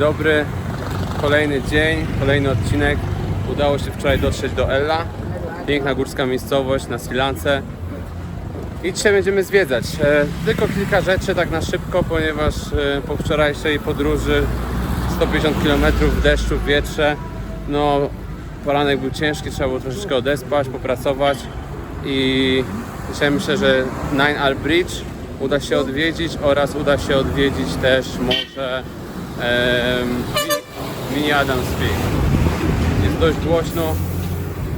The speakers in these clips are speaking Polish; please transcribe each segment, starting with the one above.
Dobry, kolejny dzień, kolejny odcinek. Udało się wczoraj dotrzeć do Ella. Piękna górska miejscowość na Sri Lance. I dzisiaj będziemy zwiedzać. E, tylko kilka rzeczy tak na szybko, ponieważ e, po wczorajszej podróży 150 km w deszczu, w wietrze, no poranek był ciężki, trzeba było troszeczkę odespać, popracować i dzisiaj myślę, że Nine Al Bridge uda się odwiedzić oraz uda się odwiedzić też może Mini Adams Peak. Jest dość głośno,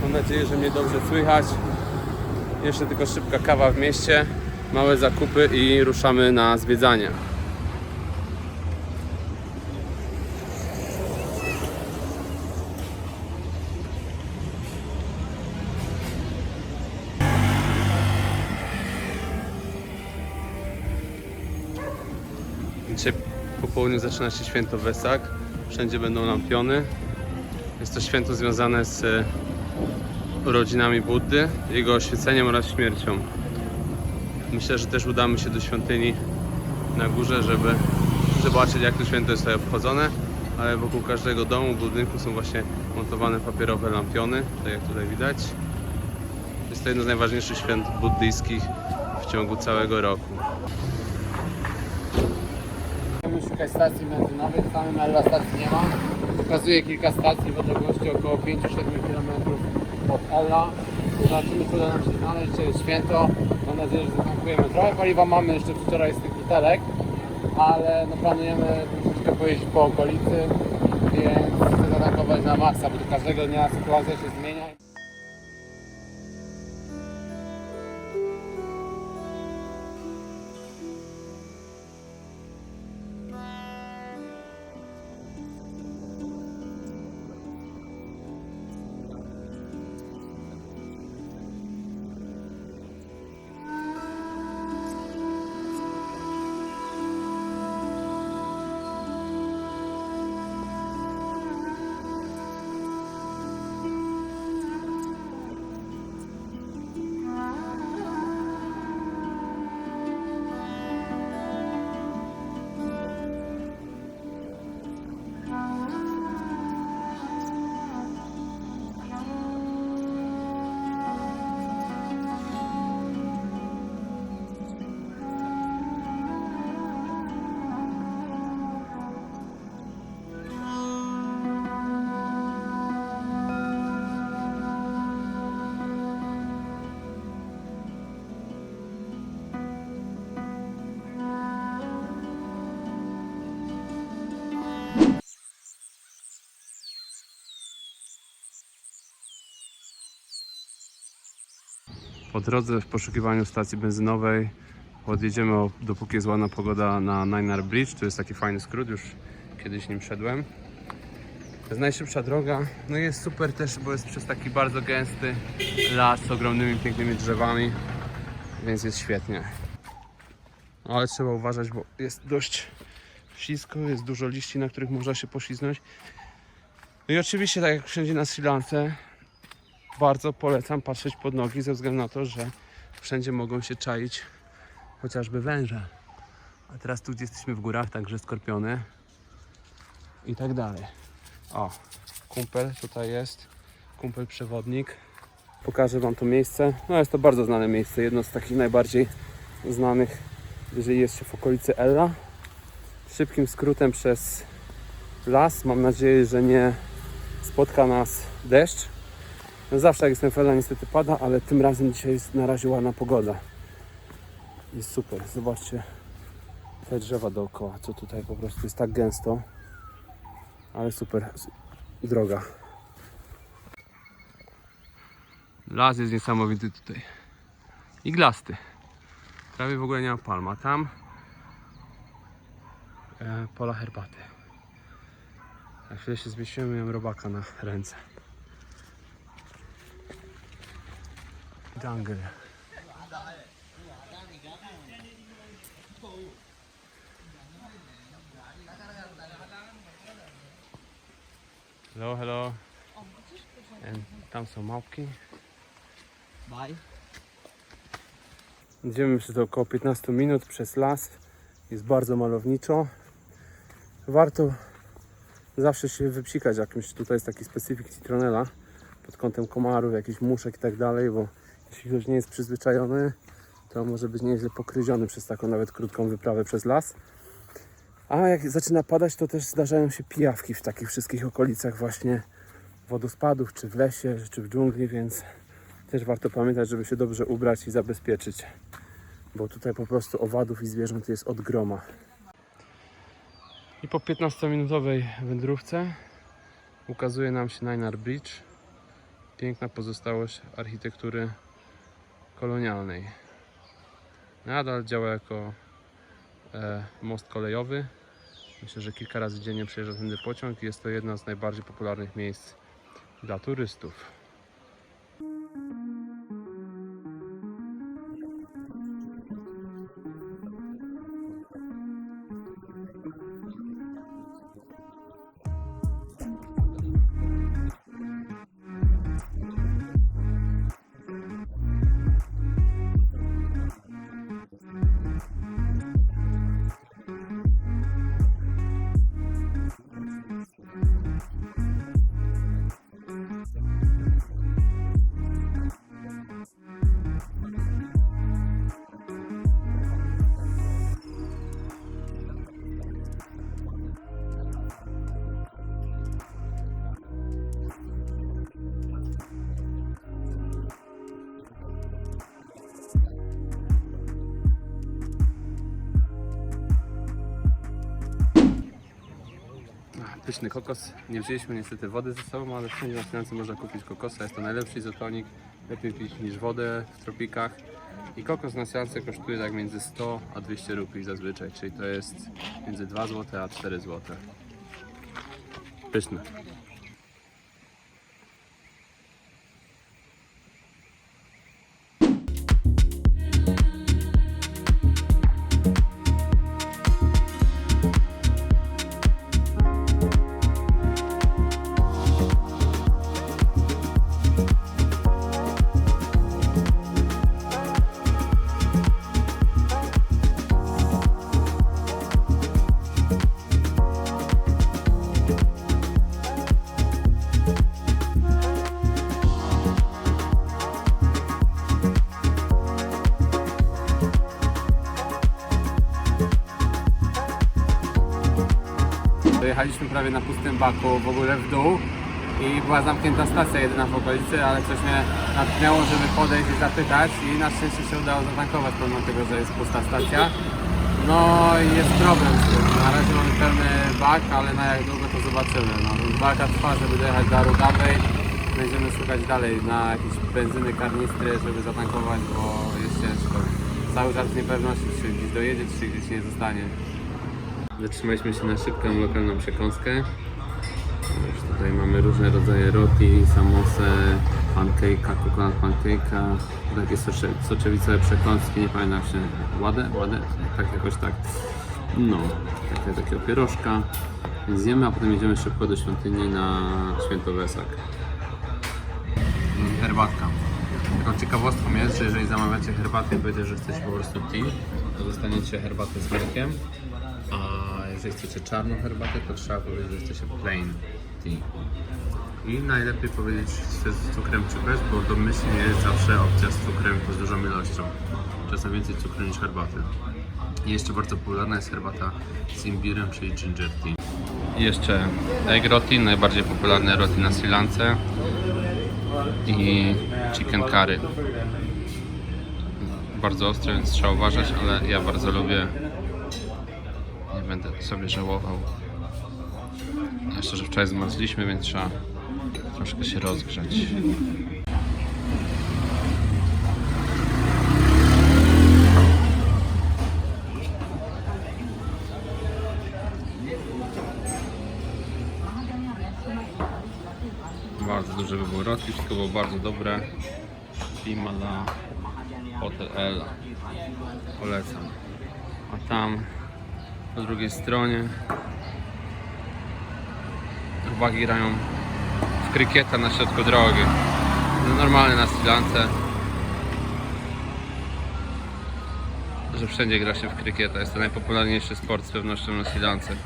mam nadzieję, że mnie dobrze słychać. Jeszcze tylko szybka kawa w mieście, małe zakupy i ruszamy na zwiedzanie. Po południu zaczyna się święto Wesak. Wszędzie będą lampiony. Jest to święto związane z e, rodzinami Buddy, jego oświeceniem oraz śmiercią. Myślę, że też udamy się do świątyni na górze, żeby zobaczyć jak to święto jest tutaj obchodzone. Ale wokół każdego domu, budynku są właśnie montowane papierowe lampiony, tak jak tutaj widać. Jest to jedno z najważniejszych świąt buddyjskich w ciągu całego roku. Musimy szukać stacji benzynowych, samym Ella stacji nie ma. Pokazuje kilka stacji w odległości około 5-7 km od Ella. Zobaczymy, co uda nam się znaleźć, dzisiaj jest święto. Mam nadzieję, że zatankujemy. Trochę paliwa mamy jeszcze wczoraj z tych butelek, ale no planujemy troszeczkę pojeździć po okolicy, więc chcę zatankować na maksa, bo tu każdego dnia sytuacja się zmienia. Po drodze w poszukiwaniu stacji benzynowej podjedziemy, dopóki jest ładna pogoda na Ninar Bridge. To jest taki fajny skrót, już kiedyś nim szedłem. To jest najszybsza droga. No i jest super też, bo jest przez taki bardzo gęsty las z ogromnymi, pięknymi drzewami, więc jest świetnie. Ale trzeba uważać, bo jest dość ślisko, jest dużo liści, na których można się poślizgnąć. No i oczywiście, tak jak wszędzie na Sri Lance, bardzo polecam patrzeć pod nogi ze względu na to, że wszędzie mogą się czaić chociażby węże. A teraz tu gdzie jesteśmy w górach, także skorpiony i tak dalej. O, kumpel tutaj jest, kumpel przewodnik. Pokażę Wam to miejsce. No jest to bardzo znane miejsce, jedno z takich najbardziej znanych, jeżeli jest się w okolicy Ella. Szybkim skrótem przez las. Mam nadzieję, że nie spotka nas deszcz. No zawsze jak jestem w Ella niestety pada, ale tym razem dzisiaj jest na razie ładna pogoda. Jest super. Zobaczcie te drzewa dookoła, co tutaj po prostu jest tak gęsto. Ale super droga. Las jest niesamowity tutaj. Iglasty. Prawie w ogóle nie ma palma. Tam e, pola herbaty. Na chwilę się zmieściłem, miałem robaka na ręce. Jungle. Hello, hello. And tam są małpki. Bye. Idziemy przez około 15 minut przez las. Jest bardzo malowniczo. Warto zawsze się wypsikać jakimś, tutaj jest taki specyfik citronela pod kątem komarów, jakichś muszek i tak dalej, bo jeśli ktoś nie jest przyzwyczajony, to może być nieźle pokryziony przez taką nawet krótką wyprawę przez las. A jak zaczyna padać, to też zdarzają się pijawki w takich wszystkich okolicach właśnie wodospadów, czy w lesie, czy w dżungli, więc też warto pamiętać, żeby się dobrze ubrać i zabezpieczyć, bo tutaj po prostu owadów i zwierząt jest od groma. I po 15-minutowej wędrówce ukazuje nam się Ninar Bridge. Piękna pozostałość architektury kolonialnej. Nadal działa jako e, most kolejowy. Myślę, że kilka razy dziennie przejeżdża tędy pociąg jest to jedno z najbardziej popularnych miejsc dla turystów. Pyszny kokos. Nie wzięliśmy niestety wody ze sobą, ale wszędzie na finanse można kupić kokosa. Jest to najlepszy izotonik. Lepiej pić niż wodę w tropikach. I kokos na seansie kosztuje tak między 100 a 200 rupii zazwyczaj, czyli to jest między 2 zł a 4 zł. Pyszne. Dojechaliśmy prawie na pustym baku w ogóle w dół i była zamknięta stacja jedyna w okolicy, ale coś mnie natknęło, żeby podejść i zapytać i na szczęście się udało zatankować pomimo tego, że jest pusta stacja. No i jest problem z tym. Na razie mamy pełny bak, ale na jak długo to zobaczymy. No, walka trwa, żeby dojechać do Arugawej. Będziemy szukać dalej na jakieś benzyny, karnistry, żeby zatankować, bo jest ciężko. Cały czas niepewności, czy gdzieś dojedzie, czy gdzieś nie zostanie. Zatrzymaliśmy się na szybką lokalną przekąskę. Już tutaj mamy różne rodzaje roti, samosę, pancake'a, coconut pancake'a, takie socze, soczewicowe przekąski, nie pamiętam się, ładę, ładę, tak jakoś tak. No, takie, takiego pierożka. Zjemy, a potem jedziemy szybko do świątyni na Święto Wesak. Herbatka. Taką ciekawostką jest, że jeżeli zamawiacie herbatę i powiecie, że chcecie po prostu tea, to dostaniecie herbatę z mlekiem, a jeżeli chcecie czarną herbatę, to trzeba powiedzieć, że chcecie plain tea. I najlepiej powiedzieć, z cukrem czy bez, bo domyślnie jest zawsze opcja z cukrem to z dużą ilością. Czasem więcej cukru niż herbaty. I jeszcze bardzo popularna jest herbata z imbirem, czyli ginger tea. I jeszcze egg roti, najbardziej popularne roti na Sri Lance i chicken curry. Bardzo ostre, więc trzeba uważać, ale ja bardzo lubię. Będę sobie żałował. Jeszcze, że wczoraj zmarzliśmy, więc trzeba troszkę się rozgrzać. Bardzo duży wybór roti, wszystko było bardzo dobre. Klima na Hotel Ella. Polecam. A tam po drugiej stronie chłopaki grają w krykieta na środku drogi. No normalne na Sri Lance. Że wszędzie gra się w krykieta. Jest to najpopularniejszy sport z pewnością na Sri Lance.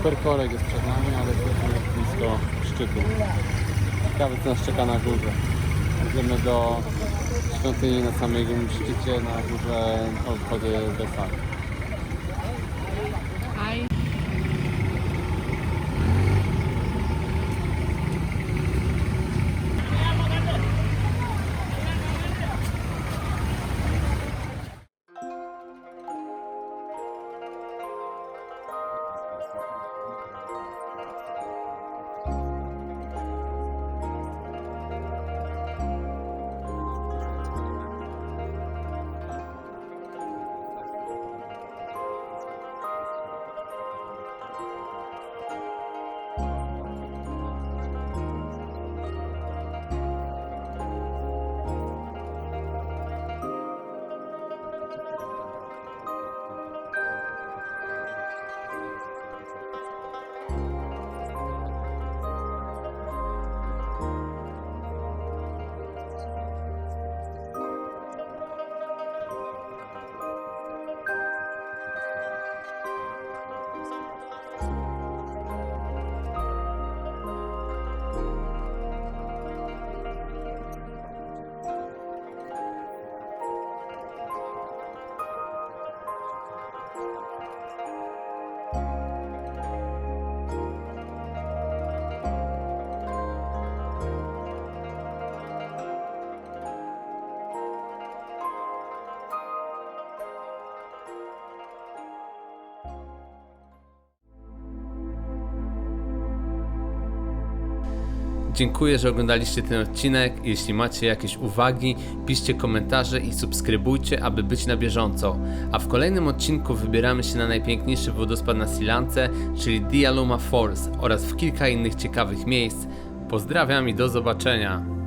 Super korek jest przed nami, ale jesteśmy blisko szczytu. Ciekawe co nas czeka na górze. Idziemy do świątyni na samym szczycie, na górze obchody Wesak. Dziękuję, że oglądaliście ten odcinek. Jeśli macie jakieś uwagi, piszcie komentarze i subskrybujcie, aby być na bieżąco. A w kolejnym odcinku wybieramy się na najpiękniejszy wodospad na Sri Lance, czyli Dialuma Falls oraz w kilka innych ciekawych miejsc. Pozdrawiam i do zobaczenia.